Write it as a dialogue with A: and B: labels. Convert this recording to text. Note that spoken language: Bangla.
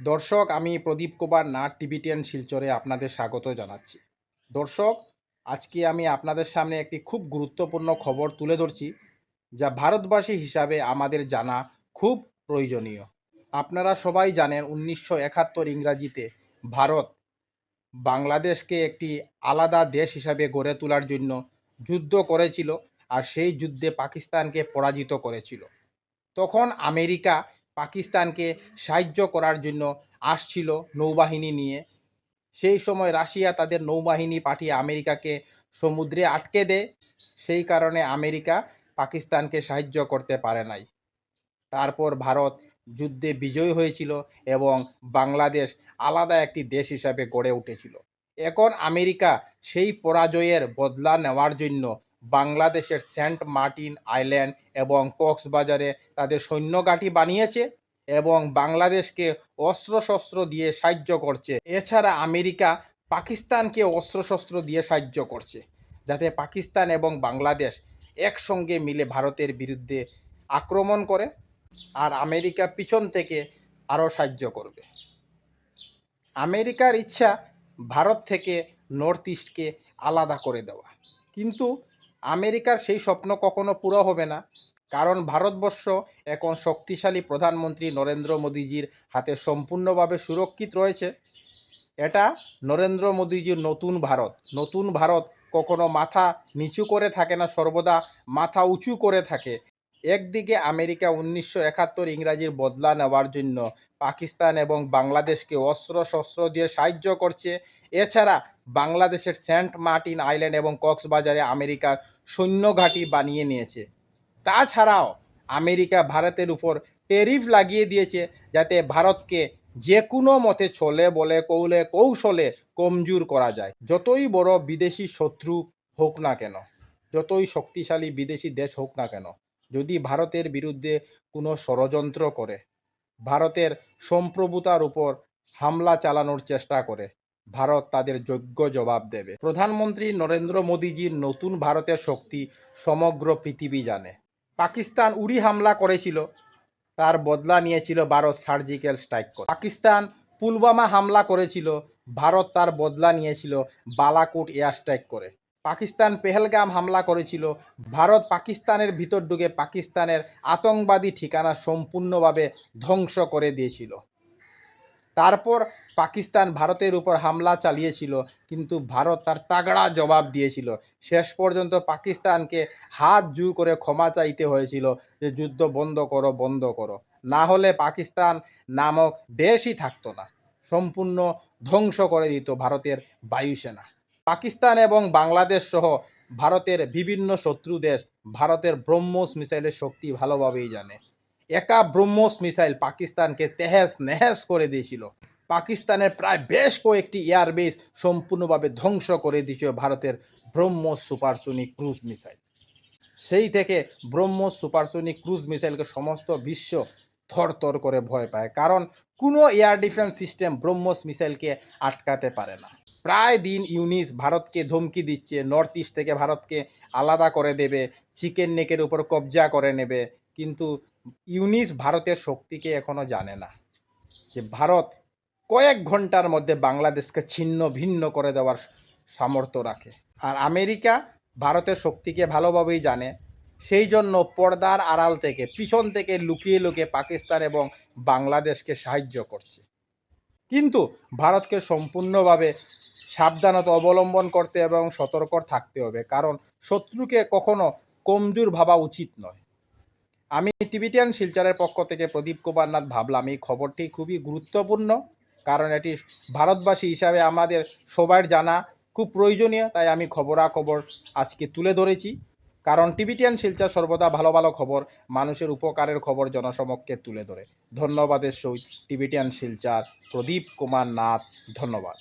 A: দর্শক, আমি প্রদীপ কুমার, নাট টিভি টেন শিলচরে আপনাদের স্বাগত জানাচ্ছি। দর্শক, আজকে আমি আপনাদের সামনে একটি খুব গুরুত্বপূর্ণ খবর তুলে ধরছি, যা ভারতবাসী হিসাবে আমাদের জানা খুব প্রয়োজনীয়। আপনারা সবাই জানেন, উনিশশো একাত্তর ইংরাজিতে ভারত বাংলাদেশকে একটি আলাদা দেশ হিসাবে গড়ে তোলার জন্য যুদ্ধ করেছিল, আর সেই যুদ্ধে পাকিস্তানকে পরাজিত করেছিল। তখন আমেরিকা পাকিস্তানকে সাহায্য করার জন্য আসছিল নৌবাহিনী নিয়ে। সেই সময় রাশিয়া তাদের নৌবাহিনী পাঠিয়ে আমেরিকাকে সমুদ্রে আটকে দেয়। সেই কারণে আমেরিকা পাকিস্তানকে সাহায্য করতে পারে নাই। তারপর ভারত যুদ্ধে বিজয় হয়েছিল এবং বাংলাদেশ আলাদা একটি দেশ হিসাবে গড়ে উঠেছিল। এখন আমেরিকা সেই পরাজয়ের বদলা নেওয়ার জন্য বাংলাদেশের সেন্ট মার্টিন আইল্যান্ড এবং কক্সবাজারে তাদের সৈন্য ঘাঁটি বানিয়েছে এবং বাংলাদেশকে অস্ত্রশস্ত্র দিয়ে সাহায্য করছে। এছাড়া আমেরিকা পাকিস্তানকে অস্ত্রশস্ত্র দিয়ে সাহায্য করছে, যাতে পাকিস্তান এবং বাংলাদেশ একসঙ্গে মিলে ভারতের বিরুদ্ধে আক্রমণ করে আর আমেরিকা পিছন থেকে আরও সাহায্য করবে। আমেরিকার ইচ্ছা ভারত থেকে নর্থ ইস্টকে আলাদা করে দেওয়া। কিন্তু আমেরিকার সেই স্বপ্ন কখনো পুরো হবে না, কারণ ভারতবর্ষ এখন শক্তিশালী প্রধানমন্ত্রী নরেন্দ্র মোদীজির হাতে সম্পূর্ণভাবে সুরক্ষিত রয়েছে। এটা নরেন্দ্র মোদীজির নতুন ভারত নতুন ভারত কখনো মাথা নিচু করে থাকে না, সর্বদা মাথা উঁচু করে থাকে। একদিকে আমেরিকা উনিশশো একাত্তর ইংরাজির বদলা নেওয়ার জন্য পাকিস্তান এবং বাংলাদেশকে অস্ত্র শস্ত্র দিয়ে সাহায্য করছে এছাড়া বাংলাদেশের সেন্ট মার্টিন আইল্যান্ড এবং কক্সবাজারে আমেরিকার সৈন্য ঘাঁটি বানিয়ে নিয়েছে। তাছাড়াও আমেরিকা ভারতের উপর টেরিফ লাগিয়ে দিয়েছে যাতে ভারতকে যে কোনো মতে ছলে বলে কৌলে কৌশলে কমজোর করা যায়। যতই বড় বিদেশি শত্রু হোক না কেন, যতই শক্তিশালী বিদেশি দেশ হোক না কেন, যদি ভারতের বিরুদ্ধে কোনো ষড়যন্ত্র করে, ভারতের সম্প্রভুতার উপর হামলা চালানোর চেষ্টা করে ভারত তাদের যোগ্য জবাব দেবে। প্রধানমন্ত্রী নরেন্দ্র মোদীজির নতুন ভারতের শক্তি সমগ্র পৃথিবী জানে। পাকিস্তান উড়ি হামলা করেছিল, তার বদলা নিয়েছিল ভারত সার্জিক্যাল স্ট্রাইক করে। পাকিস্তান পুলওয়ামা হামলা করেছিল, ভারত তার বদলা নিয়েছিল বালাকোট এয়ার স্ট্রাইক করে। পাকিস্তান পেহেলগাম হামলা করেছিল, ভারত পাকিস্তানের ভিতর ঢুকে পাকিস্তানের আতঙ্কবাদী ঠিকানা সম্পূর্ণভাবে ধ্বংস করে দিয়েছিল। তারপর পাকিস্তান ভারতের উপর হামলা চালিয়েছিল, কিন্তু ভারত তার তাগড়া জবাব দিয়েছিল। শেষ পর্যন্ত পাকিস্তানকে হাত জু করে ক্ষমা চাইতে হয়েছিল যে, যুদ্ধ বন্ধ করো বন্ধ করো। না হলে পাকিস্তান নামক দেশই থাকতো না। সম্পূর্ণ ধ্বংস করে দিত ভারতের বায়ুসেনা। পাকিস্তান এবং বাংলাদেশ সহ ভারতের বিভিন্ন শত্রু দেশ ভারতের ব্রহ্মোস মিসাইলের শক্তি ভালোভাবেই জানে। একা ব্রহ্মোস মিসাইল পাকিস্তানকে তেহেস নেহেস করে দিয়েছিল। পাকিস্তানের প্রায় বেশ কয়েকটি এয়ারবেস সম্পূর্ণভাবে ধ্বংস করে দিয়েছিল ভারতের ব্রহ্মোস সুপারসোনিক ক্রুজ মিসাইল। সেই থেকে ব্রহ্মোস সুপারসোনিক ক্রুজ মিসাইলকে সমস্ত বিশ্ব থরথর করে ভয় পায়, কারণ কোনো এয়ার ডিফেন্স সিস্টেম ব্রহ্মোস মিসাইলকে আটকাতে পারে না। প্রায় দিন ইউনিস ভারতকে ধমকি দিচ্ছে, নর্থ ইস্ট থেকে ভারতকে আলাদা করে দেবে, চিকেন নেকের উপর কবজা করে নেবে, কিন্তু ইউনিস ভারতের শক্তিকে এখনও জানে না। যে ভারত কয়েক ঘণ্টার মধ্যে বাংলাদেশকে ছিন্ন ভিন্ন করে দেওয়ার সামর্থ্য রাখে। আর আমেরিকা ভারতের শক্তিকে ভালোভাবেই জানে। সেই জন্য পর্দার আড়াল থেকে, পিছন থেকে লুকিয়ে লুকিয়ে পাকিস্তান এবং বাংলাদেশকে সাহায্য করছে। কিন্তু ভারতকে সম্পূর্ণভাবে সাবধানতা অবলম্বন করতে এবং সতর্ক থাকতে হবে। কারণ শত্রুকে কখনো কমজোর ভাবা উচিত নয়। আমি টিবিটিয়ান শিলচরের পক্ষ থেকে প্রদীপ কুমার নাথ ভাবলাম, এই খবরটি খুবই গুরুত্বপূর্ণ, কারণ এটি ভারতবাসী হিসাবে আমাদের সবার জানা, খুব প্রয়োজনীয়, তাই আমি খবরাখবর আজকে তুলে ধরেছি। কারণ টিবিটিয়ান শিলচর সর্বদা ভালো ভালো খবর, মানুষের উপকারের খবর জনসমক্ষে তুলে ধরে। ধন্যবাদের সহিত টিবিটিয়ান শিলচর প্রদীপ কুমার নাথ ধন্যবাদ।